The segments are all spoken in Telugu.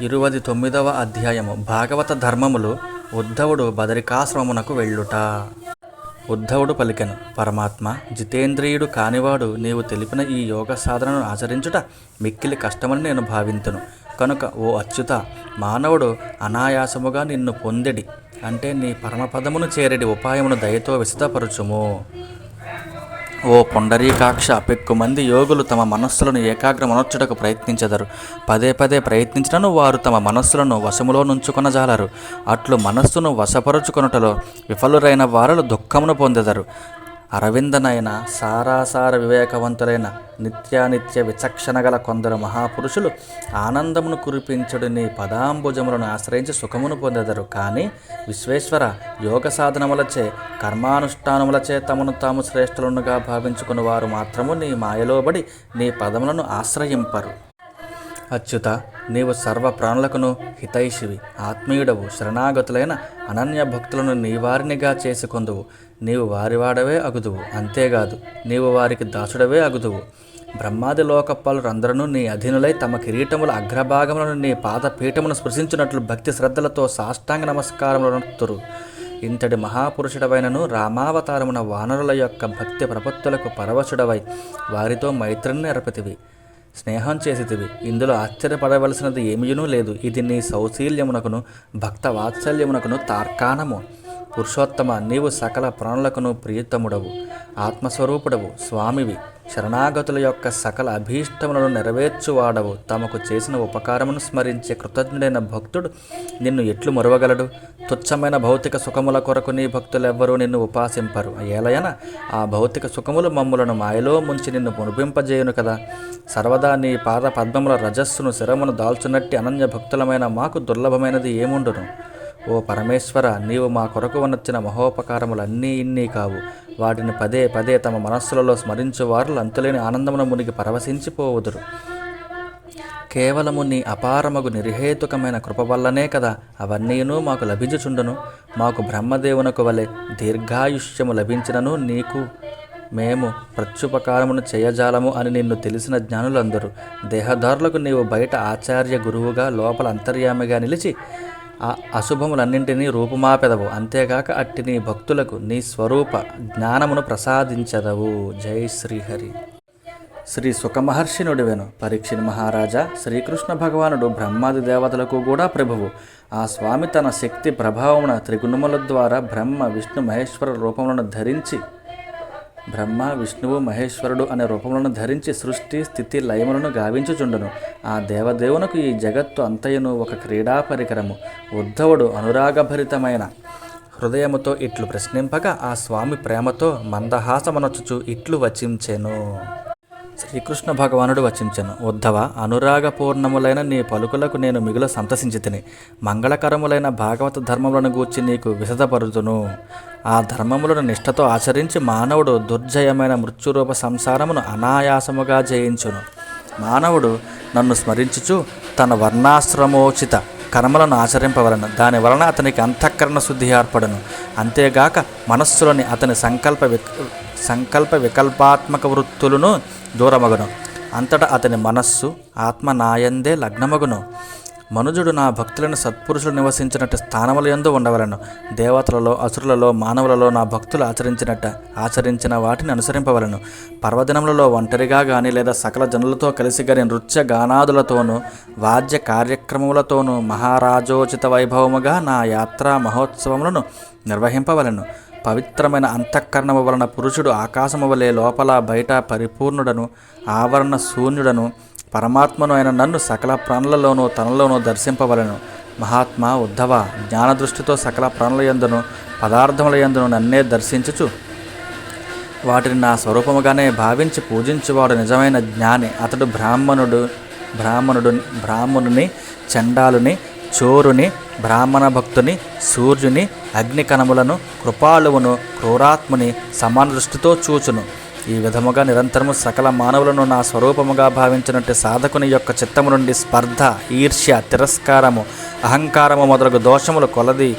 ఇరువది తొమ్మిదవ అధ్యాయము. భాగవత ధర్మములు ఉద్ధవుడు బదరికాశ్రమమునకు వెళ్ళుట. ఉద్ధవుడు పలికెను పరమాత్మ జితేంద్రియుడు కానివాడు నీవు తెలిపిన ఈ యోగ సాధనను ఆచరించుట మిక్కిలి కష్టమని నేను భావింతును. కనుక ఓ అచ్యుత మానవుడు అనాయాసముగా నిన్ను పొందెడి. అంటే నీ పరమపదమును చేరడి ఉపాయమును దయతో విశదపరచుము ఓ పొండరీకాక్ష పెక్కుమంది యోగులు తమ మనస్సులను ఏకాగ్రమనొచ్చుటకు ప్రయత్నించెదరు. పదే పదే ప్రయత్నించినను వారు తమ మనస్సులను వశములో నుంచుకొనజాలరు. అట్లు మనస్సును వశపరుచుకొనుటలో విఫలురైన వారలు దుఃఖమును పొందెదరు. అరవిందనైన సారాసార వివేకవంతులైన నిత్యానిత్య విచక్షణ గల కొందరు మహాపురుషులు ఆనందమును కురిపించుడు నీ పదాంబుజములను ఆశ్రయించి సుఖమును పొందెదరు. కానీ విశ్వేశ్వర యోగ సాధనములచే కర్మానుష్ఠానములచే తమను తాము శ్రేష్ఠులనుగా భావించుకుని వారు మాత్రము నీ మాయలోబడి నీ పదములను ఆశ్రయింపరు. అచ్యుత నీవు సర్వ ప్రాణులకును హితైషివి ఆత్మీయుడవు శరణాగతులైన అనన్య భక్తులను నీవారినిగా చేసుకొందువు. నీవు వారివాడవే అగుదువు అంతేకాదు నీవు వారికి దాసుడవే అగుదువు. బ్రహ్మాది లోకపాలురందరూ నీ అధీనులై తమ కిరీటముల అగ్రభాగములను నీ పాదపీఠమును స్పృశించినట్లు భక్తి శ్రద్ధలతో సాష్టాంగ నమస్కారములు ఇంతటి మహాపురుషుడవైనను రామావతారమున వానరుల యొక్క భక్తి ప్రపత్తులకు పరవశుడవై వారితో మైత్రిని నెరపతివి స్నేహం చేసితివి ఇందులో ఆశ్చర్యపడవలసినది ఏమీనూ లేదు. ఇది నీ సౌశీల్యమునకును భక్త వాత్సల్యమునకును తార్కాణము. పురుషోత్తమ నీవు సకల ప్రాణులకును ప్రియతముడవు ఆత్మస్వరూపుడవు స్వామివి. శరణాగతుల యొక్క సకల అభీష్టములను నెరవేర్చువాడవు. తమకు చేసిన ఉపకారమును స్మరించే కృతజ్ఞుడైన భక్తుడు నిన్ను ఎట్లు మరువగలడు? తుచ్చమైన భౌతిక సుఖముల కొరకు నీ భక్తులెవ్వరూ నిన్ను ఉపాసింపరు. ఏలయన ఆ భౌతిక సుఖములు మమ్ములను మాయలో ముంచి నిన్ను మునిపింపజేయును కదా. సర్వదా నీ పాద పద్మముల రజస్సును శిరమును దాల్చునట్టి అనన్య భక్తులమైన మాకు దుర్లభమైనది ఏముండును? ఓ పరమేశ్వర నీవు మా కొరకు వనొచ్చిన మహోపకారములన్నీ ఇన్నీ కావు. వాటిని పదే పదే తమ మనస్సులలో స్మరించు వారు అంతులేని ఆనందమున మునిగి పరవశించిపోవుదురు. కేవలము నీ అపారమగు నిర్హేతుకమైన కృప వల్లనే కదా అవన్నీను మాకు లభించుచుండును. మాకు బ్రహ్మదేవునకు వలె దీర్ఘాయుష్యము లభించినను నీకు మేము ప్రత్యుపకారమును చేయజాలము అని నిన్ను తెలిసిన జ్ఞానులందరూ. దేహదారులకు నీవు బయట ఆచార్య గురువుగా లోపల అంతర్యామిగా నిలిచి ఆ అశుభములన్నింటినీ రూపుమాపెదవు. అంతేగాక అట్టి నీ భక్తులకు నీ స్వరూప జ్ఞానమును ప్రసాదించదవు. జై శ్రీహరి. శ్రీ సుఖమహర్షి నుడివెను పరీక్షిని మహారాజా శ్రీకృష్ణ భగవానుడు బ్రహ్మాది దేవతలకు కూడా ప్రభువు. ఆ స్వామి తన శక్తి ప్రభావమున త్రిగుణముల ద్వారా బ్రహ్మ విష్ణు మహేశ్వర రూపములను ధరించి బ్రహ్మ విష్ణువు మహేశ్వరుడు అనే రూపములను ధరించి సృష్టి స్థితి లయములను గావించుచుండును. ఆ దేవదేవునకు ఈ జగత్తు అంతయును ఒక క్రీడా పరికరము. ఉద్ధవుడు అనురాగభరితమైన హృదయముతో ఇట్లు ప్రశ్నింపగా ఆ స్వామి ప్రేమతో మందహాసమనొచ్చుచు ఇట్లు వచించెను. శ్రీకృష్ణ భగవానుడు వచించను. ఉద్ధవ అనురాగపూర్ణములైన నీ పలుకులకు నేను మిగులు సంతసించి తిని మంగళకరములైన భాగవత ధర్మములను గూర్చి నీకు విశదపరుతును ఆ ధర్మములను నిష్ఠతో ఆచరించి మానవుడు దుర్జయమైన మృత్యురూప సంసారమును అనాయాసముగా జయించును. మానవుడు నన్ను స్మరించుచు తన వర్ణాశ్రమోచిత కర్మలను ఆచరింపవలను. దాని వలన అతనికి అంతఃకరణ శుద్ధి ఏర్పడను. అంతేగాక మనస్సులోని అతని సంకల్ప విక్ సంకల్ప వికల్పాత్మక వృత్తులను దూరమగును. అంతటా అతని మనస్సు ఆత్మ నాయందే లగ్నమగును. మనుజుడు నా భక్తులను సత్పురుషులు నివసించినట్టు స్థానముల యందు ఉండవలను. దేవతలలో అసురులలో మానవులలో నా భక్తులు ఆచరించినట్ట ఆచరించిన వాటిని అనుసరింపవలను. పర్వదినములలో ఒంటరిగా గాని లేదా సకల జనులతో కలిసి గాని నృత్య గానాదులతోనూ వాద్య కార్యక్రమములతోనూ మహారాజోచిత వైభవముగా నా యాత్రా మహోత్సవములను నిర్వహింపవలను. పవిత్రమైన అంతఃకరణము వలన పురుషుడు ఆకాశము వలె లోపల బయట పరిపూర్ణుడను ఆవరణ శూన్యుడను పరమాత్మను అయిన నన్ను సకల ప్రాణులలోనూ తనలోనూ దర్శింపవలను. మహాత్మా ఉద్ధవ జ్ఞానదృష్టితో సకల ప్రాణుల యందును పదార్థముల యందును నన్నే దర్శించుచు. వాటిని నా స్వరూపముగానే భావించి పూజించువాడు నిజమైన జ్ఞాని. అతడు బ్రాహ్మణుడు బ్రాహ్మణుడు బ్రాహ్మణుని చండాలుని చోరుని బ్రాహ్మణ భక్తుని సూర్యుని అగ్నికణములను కృపాలువును క్రూరాత్ముని సమాన దృష్టితో చూచును. ఈ విధముగా నిరంతరము సకల మానవులను నా స్వరూపముగా భావించినట్టు సాధకుని యొక్క చిత్తము నుండి స్పర్ధ ఈర్ష్య తిరస్కారము అహంకారము మొదలగు దోషములు కొలది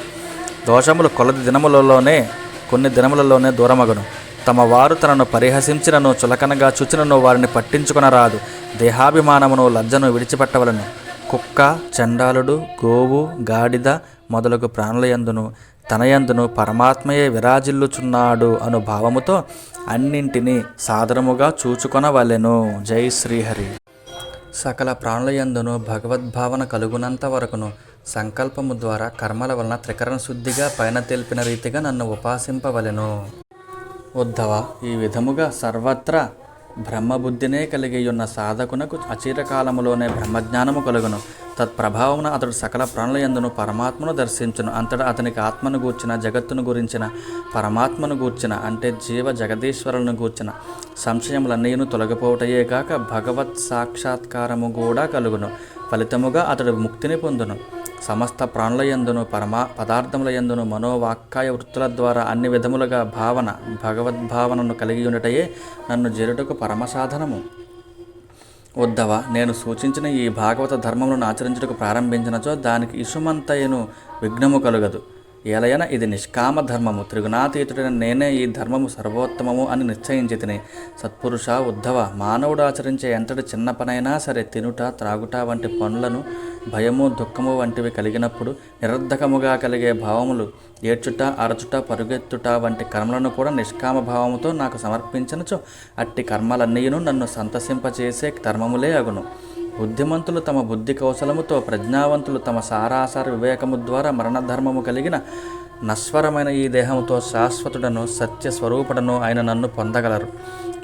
దోషములు కొలది దినములలోనే కొన్ని దినములలోనే దూరమగును. తమ వారు తనను పరిహసించినను చులకనగా చూచినను వారిని పట్టించుకునరాదు. దేహాభిమానమును లజ్జను విడిచిపెట్టవలను. కుక్క చండాలుడు గోవు గాడిద మొదలగు ప్రాణులయందును తనయందును పరమాత్మయే విరాజిల్లుచున్నాడు అను భావముతో అన్నింటినీ సాదరముగా చూచుకొనవలెను. జై శ్రీహరి. సకల ప్రాణులయందును భగవద్భావన కలుగునంత వరకును సంకల్పము ద్వారా కర్మల వలన త్రికరణ శుద్ధిగా పైన తెలిపిన రీతిగా నన్ను ఉపాసింపవలెను. ఉద్ధవ ఈ విధముగా సర్వత్రా బ్రహ్మబుద్ధినే కలిగి ఉన్న సాధకునకు అచీరకాలములోనే బ్రహ్మజ్ఞానము కలుగును. తత్ప్రభావమున అతడు సకల ప్రాణులయందును పరమాత్మను దర్శించును. అంతటా అతనికి ఆత్మను గూర్చిన జగత్తును గురించిన పరమాత్మను గూర్చిన అంటే జీవ జగదీశ్వరులను గూర్చిన సంశయములన్నీను తొలగిపోవటయే కాక భగవత్ సాక్షాత్కారము కూడా కలుగును. ఫలితముగా అతడు ముక్తిని పొందును. సమస్త ప్రాణులయందును పరమ పదార్థములయందును మనోవాక్కాయ వృత్తుల ద్వారా అన్ని విధములుగా భావన భగవద్భావనను కలిగి ఉండటయే నన్ను చేరుటకు పరమసాధనము ఉద్ధవ నేను సూచించిన ఈ భాగవత ధర్మములను ఆచరించుటకు ప్రారంభించినచో దానికి ఇసుమంతయను విఘ్నము కలుగదు. ఏలయన ఇది నిష్కామ ధర్మము త్రిగుణాతీతుడైన నేనే ఈ ధర్మము సర్వోత్తమము అని నిశ్చయించి తిని సత్పురుష ఉద్ధవ మానవుడు ఆచరించే ఎంతటి చిన్న పనైనా సరే తినుట త్రాగుట వంటి పనులను భయము దుఃఖము వంటివి కలిగినప్పుడు నిరర్ధకముగా కలిగే భావములు ఏడ్చుట అరచుట పరుగెత్తుట వంటి కర్మలను కూడా నిష్కామ భావముతో నాకు సమర్పించినచో అట్టి కర్మలన్నీను నన్ను సంతసింపచేసే ధర్మములే అగును. బుద్ధిమంతులు తమ బుద్ధి కౌశలముతో ప్రజ్ఞావంతులు తమ సారాసార వివేకము ద్వారా మరణధర్మము కలిగిన నశ్వరమైన ఈ దేహముతో శాశ్వతుడను సత్య స్వరూపుడను ఆయన నన్ను పొందగలరు.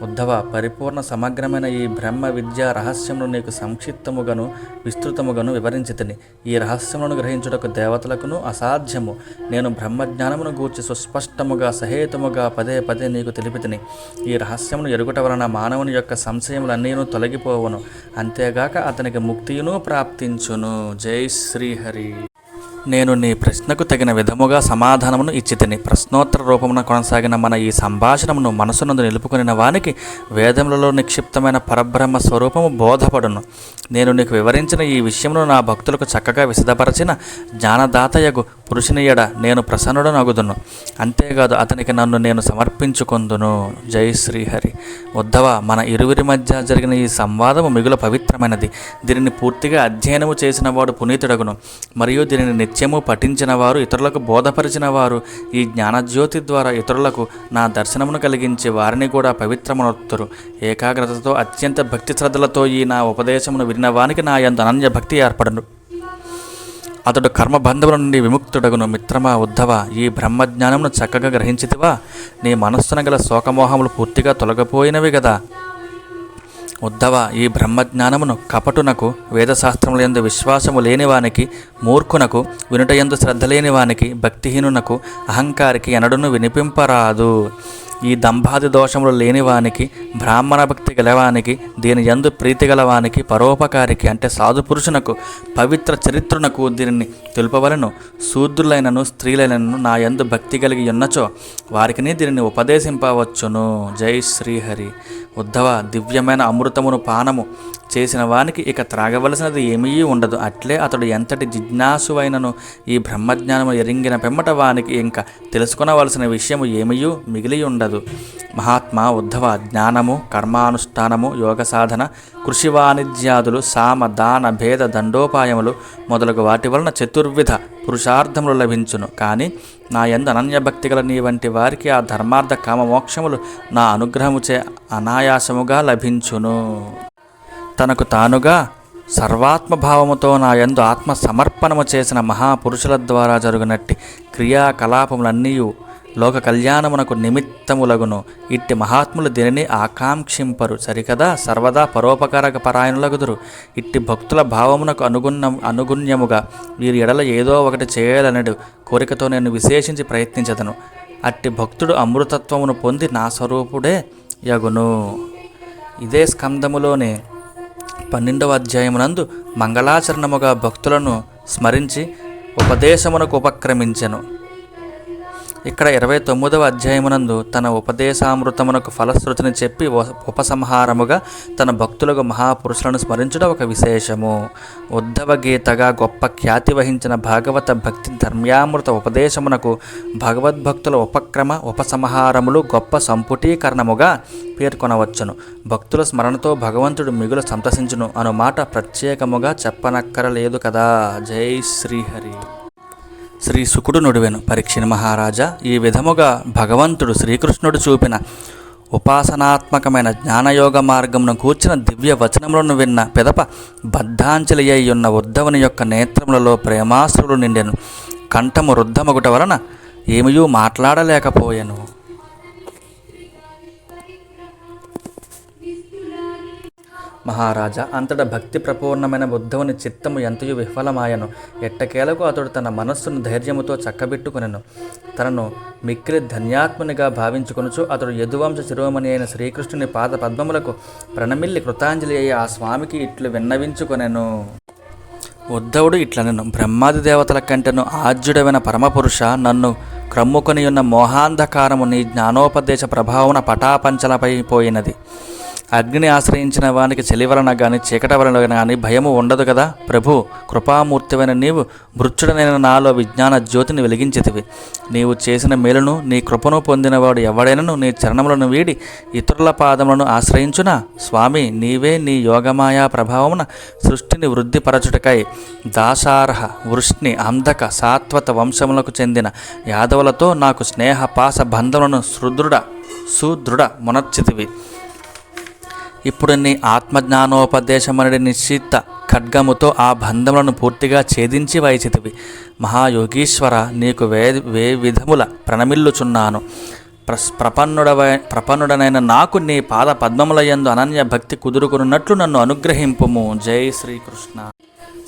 ఉద్ధవ పరిపూర్ణ సమగ్రమైన ఈ బ్రహ్మ విద్యా రహస్యమును నీకు సంక్షిప్తముగను విస్తృతముగను వివరించితిని. ఈ రహస్యములను గ్రహించుటకు దేవతలకును అసాధ్యము. నేను బ్రహ్మజ్ఞానమును గూర్చి సుస్పష్టముగా సహేతముగా పదే పదే నీకు తెలిపితిని. ఈ రహస్యమును ఎరుగుట వలన మానవుని యొక్క సంశయములన్నీను తొలగిపోవును. అంతేగాక అతనికి ముక్తియును ప్రాప్తించును. జై శ్రీహరి. నేను నీ ప్రశ్నకు తగిన విధముగా సమాధానమును ఇచ్చితిని. ప్రశ్నోత్తర రూపమున కొనసాగిన మన ఈ సంభాషణమును మనసునందు నిలుపుకొనిన వానికి వేదములలో నిక్షిప్తమైన పరబ్రహ్మ స్వరూపము బోధపడును. నేను నీకు వివరించిన ఈ విషయమును నా భక్తులకు చక్కగా విశదపరచిన జ్ఞానదాతయగు పురుషునియడ నేను ప్రసన్నుడనగుదును. అంతేకాదు అతనికి నన్ను నేను సమర్పించుకొందును. జై శ్రీహరి. ఉద్ధవ మన ఇరువురి మధ్య జరిగిన ఈ సంవాదము మిగుల పవిత్రమైనది. దీనిని పూర్తిగా అధ్యయనము చేసిన వాడు పునీతుడగును. మరియు దీనిని నిత్యము పఠించిన వారు ఇతరులకు బోధపరిచిన వారు ఈ జ్ఞానజ్యోతి ద్వారా ఇతరులకు నా దర్శనమును కలిగించి వారిని కూడా పవిత్రమునొత్తురు. ఏకాగ్రతతో అత్యంత భక్తి శ్రద్ధలతో ఈ నా ఉపదేశమును విన్న వానికి నా ఎంత అనన్య భక్తి ఏర్పడను. అతడు కర్మబంధముల నుండి విముక్తుడగును. మిత్రమా ఉద్ధవ ఈ బ్రహ్మజ్ఞానమును చక్కగా గ్రహించితివా? నీ మనస్సున గల శోకమోహములు పూర్తిగా తొలగిపోయినవి కదా ఉద్ధవ ఈ బ్రహ్మజ్ఞానమును కపటునకు వేదశాస్త్రములందు విశ్వాసము లేనివానికి మూర్ఖునకు వినుటయందు శ్రద్ధ లేనివానికి భక్తిహీనునకు అహంకారికి ఎనడును వినిపింపరాదు. ఈ దంభాది దోషములు లేనివానికి బ్రాహ్మణ భక్తి గలవానికి దీని ఎందు ప్రీతి గలవానికి పరోపకారికి అంటే సాధు పురుషునకు పవిత్ర చరిత్రునకు దీనిని తెలుపవలను. శూద్రులైనను స్త్రీలైనను నా ఎందు భక్తి కలిగి ఉన్నచో వారికిని దీనిని ఉపదేశింపవచ్చును. జై శ్రీహరి. ఉద్ధవ దివ్యమైన అమృతమును పానము చేసిన వానికి ఇక త్రాగవలసినది ఏమీ ఉండదు. అట్లే అతడు ఎంతటి జిజ్ఞాసువైనను ఈ బ్రహ్మజ్ఞానము ఎరింగిన పెమ్మట వానికి ఇంకా తెలుసుకొనవలసిన విషయము ఏమీ మిగిలి ఉండదు మహాత్మా ఉద్ధవ జ్ఞానము కర్మానుష్ఠానము యోగ సాధన కృషి వాణిజ్యాదులు సామ దాన భేద దండోపాయములు మొదలగు వాటి వలన చతుర్విధ పురుషార్థములు లభించును. కానీ నా ఎందు అనన్యభక్తి గల నీ వంటి వారికి ఆ ధర్మార్థ కామమోక్షములు నా అనుగ్రహముచే అనాయాసముగా లభించును. తనకు తానుగా సర్వాత్మభావముతో నా యందు ఆత్మ సమర్పణము చేసిన మహాపురుషుల ద్వారా జరుగునట్టి క్రియాకలాపములన్నీ లోక కళ్యాణమునకు నిమిత్తములగును. ఇట్టి మహాత్ములు దీనిని ఆకాంక్షింపరు. సరికదా? సర్వదా పరోపకారక పరాయణులగుదురు. ఇట్టి భక్తుల భావమునకు అనుగుణ అనుగుణ్యముగా వీరి ఎడల ఏదో ఒకటి చేయాలనడు కోరికతో నేను విశేషించి ప్రయత్నించదను. అట్టి భక్తుడు అమృతత్వమును పొంది నా స్వరూపుడే యగును. ఇదే స్కందములోని పన్నెండవ అధ్యాయమునందు మంగళాచరణముగా భక్తులను స్మరించి ఉపదేశమునకు ఉపక్రమించెను. ఇక్కడ ఇరవై తొమ్మిదవ అధ్యాయమునందు తన ఉపదేశామృతమునకు ఫలశ్రుతిని చెప్పి ఉపసంహారముగా తన భక్తులకు మహాపురుషులను స్మరించడం ఒక విశేషము. ఉద్ధవ గీతగా గొప్ప ఖ్యాతి వహించిన భాగవత భక్తి ధర్మ్యామృత ఉపదేశమునకు భగవద్భక్తుల ఉపక్రమ ఉపసంహారములు గొప్ప సంపుటీకరణముగా పేర్కొనవచ్చును. భక్తుల స్మరణతో భగవంతుడు మిగులు సంతసించును అను మాట ప్రత్యేకముగా చెప్పనక్కరలేదు కదా. జై శ్రీహరి. శ్రీ సుకుడు నుడివెను పరీక్షణ మహారాజా ఈ విధముగా భగవంతుడు శ్రీకృష్ణుడు చూపిన ఉపాసనాత్మకమైన జ్ఞానయోగ మార్గమును కూర్చిన దివ్య వచనములను విన్న పిదప బద్ధాంజలి అయి ఉన్న ఉద్ధవుని యొక్క నేత్రములలో ప్రేమాశ్రులు నిండెను. కంఠము రుద్ధమగుట వలన ఏమియూ మాట్లాడలేకపోయాను. మహారాజా అంతట భక్తి ప్రపూర్ణమైన బుద్ధవుని చిత్తము ఎంతయు విఫలమాయను. ఎట్టకేలకు అతడు తన మనస్సును ధైర్యముతో చక్కబెట్టుకునెను. తనను మిక్కిలి ధన్యాత్మునిగా భావించుకొనుచు అతడు యదువంశ శిరోమణి అయిన శ్రీకృష్ణుని పాద పద్మములకు ప్రణమిల్లి కృతాంజలి అయ్యి ఆ స్వామికి ఇట్లు విన్నవించుకొనెను. ఉద్ధవుడు ఇట్లనెను బ్రహ్మాది దేవతల కంటెను ఆజ్యుడమైన పరమపురుష నన్ను క్రమ్ముకొని ఉన్న మోహాంధకారము నీ జ్ఞానోపదేశ ప్రభావన పటాపంచలపై పోయినది. అగ్నిని ఆశ్రయించిన వానికి చలి వలన గాని చీకట వలన గాని భయము ఉండదు కదా? ప్రభు కృపామూర్తివైన నీవు మృత్యుడనైన నాలో విజ్ఞాన జ్యోతిని వెలిగించితివి. నీవు చేసిన మేలును నీ కృపను పొందినవాడు ఎవడైనను నీ చరణములను వీడి ఇతరుల పాదములను ఆశ్రయించునా? స్వామి నీవే నీ యోగమాయా ప్రభావమున సృష్టిని వృద్ధిపరచుటకై దాసార్హ వృష్ణి అంధక సాత్వత వంశములకు చెందిన యాదవులతో నాకు స్నేహ పాస బంధములను సుదృఢ సుదృఢ మునర్చితివి. ఇప్పుడు నీ ఆత్మజ్ఞానోపదేశమనడి నిశ్చిత ఖడ్గముతో ఆ బంధములను పూర్తిగా ఛేదించి వైచితివి మహాయోగీశ్వర నీకు వే వే విధముల ప్రణమిల్లుచున్నాను. ప్రస్ ప్రపన్నుడవై ప్రపన్నుడనైన నాకు నీ పాద పద్మములయందు అనన్య భక్తి కుదురుకున్నట్లు నన్ను అనుగ్రహింపుము. జై శ్రీకృష్ణ.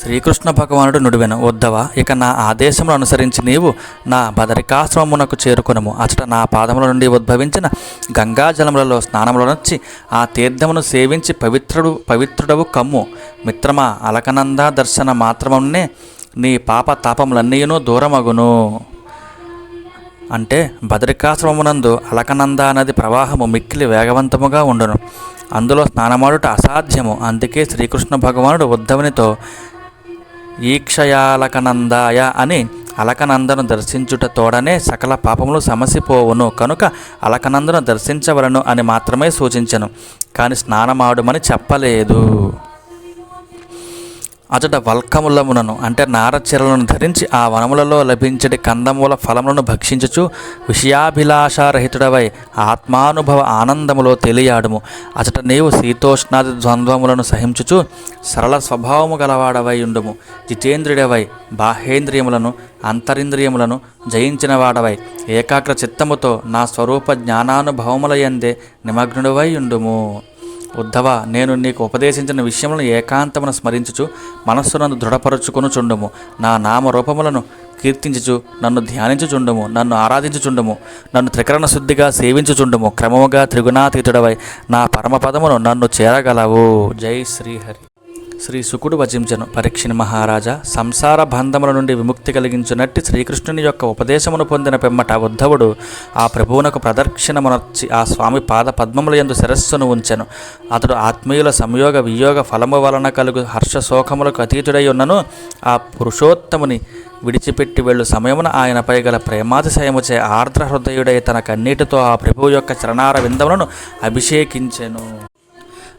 శ్రీకృష్ణ భగవానుడు నుడివెన. వద్దవా ఇక నా ఆదేశమును అనుసరించి నీవు నా బదరికాశ్రమమునకు చేరుకునము. అచట నా పాదముల నుండి ఉద్భవించిన గంగాజలములలో స్నానములనొచ్చి ఆ తీర్థమును సేవించి పవిత్రుడు పవిత్రుడవు కమ్ము. మిత్రమా అలకనంద దర్శన మాత్రమునే నీ పాప తాపములన్నీయును దూరమగును. అంటే భద్రికాశ్రమమునందు అలకనంద నది ప్రవాహము మిక్కిలి వేగవంతముగా ఉండును. అందులో స్నానమాడుట అసాధ్యము. అందుకే శ్రీకృష్ణ భగవానుడు ఉద్ధవునితో ఈక్షయాలకనందాయ అని అలకనందను దర్శించుట తోడనే సకల పాపములు సమసిపోవును. కనుక అలకనందను దర్శించవలను అని మాత్రమే సూచించను. కానీ స్నానమాడుమని చెప్పలేదు. అతడ వల్కములములను అంటే నారచీరలను ధరించి ఆ వనములలో లభించడి కందమూల ఫలములను భక్షించుచు విషయాభిలాషారహితుడవై ఆత్మానుభవ ఆనందములో తెలియాడుము. అచట నీవు శీతోష్ణాది ద్వంద్వములను సహించుచు సరళ స్వభావము గలవాడవై ఉండుము. జితేంద్రుడవై బాహేంద్రియములను అంతరింద్రియములను జయించిన వాడవై ఏకాగ్ర చిత్తముతో నా స్వరూప జ్ఞానానుభవములయందే నిమగ్నుడవై ఉండుము. ఉద్ధవ నేను నీకు ఉపదేశించిన విషయములను ఏకాంతమును స్మరించుచు మనస్సునందు దృఢపరచుకొను చుండుము. నా నామ రూపములను కీర్తించుచు నన్ను ధ్యానించుచుండుము నన్ను ఆరాధించుచుండుము నన్ను త్రికరణ శుద్ధిగా సేవించుచుండుము క్రమముగా త్రిగుణాతీతుడవై నా పరమపదమును నన్ను చేరగలవు. జై శ్రీహరి. శ్రీ సుకుడు వచించను పరీక్షణ మహారాజా సంసార బంధముల నుండి విముక్తి కలిగించునట్టి శ్రీకృష్ణుని యొక్క ఉపదేశమును పొందిన పిమ్మట ఉద్ధవుడు ఆ ప్రభువునకు ప్రదక్షిణమునర్చి ఆ స్వామి పాద పద్మముల యందు శిరస్సును ఉంచెను. అతడు ఆత్మీయుల సంయోగ వియోగ ఫలము వలన కలుగు హర్ష శోకములకు అతీతుడై ఉన్నను ఆ పురుషోత్తముని విడిచిపెట్టి వెళ్ళు సమయమున ఆయనపై గల ప్రేమాతిశయముచే ఆర్ద్ర హృదయుడై తన కన్నీటితో ఆ ప్రభువు యొక్క చరణార విందములను అభిషేకించెను.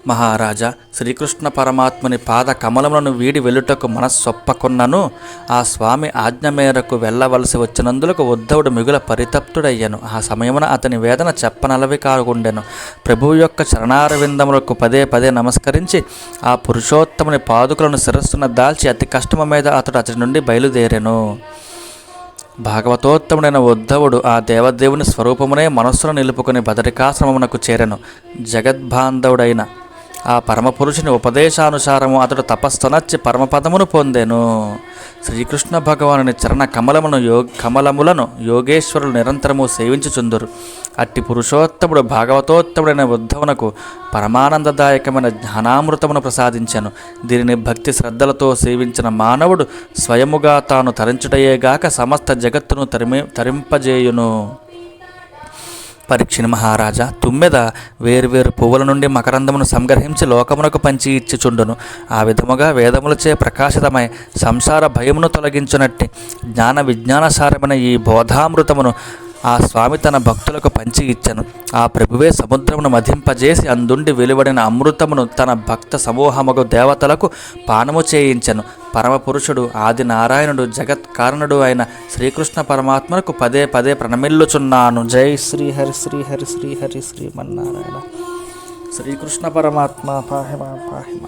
మహారాజా శ్రీకృష్ణ పరమాత్ముని పాద కమలములను వీడి వెళ్ళుటకు మనస్సొప్పకున్నను. ఆ స్వామి ఆజ్ఞ మేరకు వెళ్ళవలసి వచ్చినందులకు ఉద్ధవుడు మిగుల పరితప్తుడయ్యను. ఆ సమయమున అతని వేదన చెప్పనలవి కాకుండెను. ప్రభువు యొక్క చరణారవిందములకు పదే పదే నమస్కరించి ఆ పురుషోత్తముని పాదుకులను శిరస్సున దాల్చి అతి కష్టము మీద అతడు అతడి నుండి బయలుదేరెను. భాగవతోత్తముడైన ఉద్ధవుడు ఆ దేవదేవుని స్వరూపమునే మనస్సును నిలుపుకుని బదరికాశ్రమమునకు చేరెను. జగద్బాంధవుడైన ఆ పరమపురుషుని ఉపదేశానుసారము అతడు తపస్సునచ్చి పరమపదమును పొందెను. శ్రీకృష్ణ భగవానుని చరణ కమలమును యో కమలములను యోగేశ్వరులు నిరంతరము సేవించుచుందురు. అట్టి పురుషోత్తముడు భాగవతోత్తముడైన ఉద్ధవునకు పరమానందదాయకమైన జ్ఞానామృతమును ప్రసాదించెను. దీనిని భక్తి శ్రద్ధలతో సేవించిన మానవుడు స్వయముగా తాను తరించుటయేగాక సమస్త జగత్తును తరిమి తరింపజేయును. పరీక్షిని మహారాజా తుమ్మెద వేరువేరు పువ్వుల నుండి మకరందమును సంగ్రహించి లోకమునకు పంచి ఇచ్చిచుండును. ఆ విధముగా వేదములచే ప్రకాశితమై సంసార భయమును తొలగించునట్టి జ్ఞాన విజ్ఞానసారమైన ఈ బోధామృతమును ఆ స్వామి తన భక్తులకు పంచి ఇచ్చను. ఆ ప్రభువే సముద్రమును మధింపజేసి అందుండి వెలువడిన అమృతమును తన భక్త సమూహముకు దేవతలకు పానము చేయించెను. పరమపురుషుడు ఆది నారాయణుడు జగత్ కారణుడు అయిన శ్రీకృష్ణ పరమాత్మకు పదే పదే ప్రణమిల్లుచున్నాను. జై శ్రీ హరి శ్రీ హరి శ్రీ హరి శ్రీమన్నారాయణ. శ్రీకృష్ణ పరమాత్మ పాహిమా పాహిమా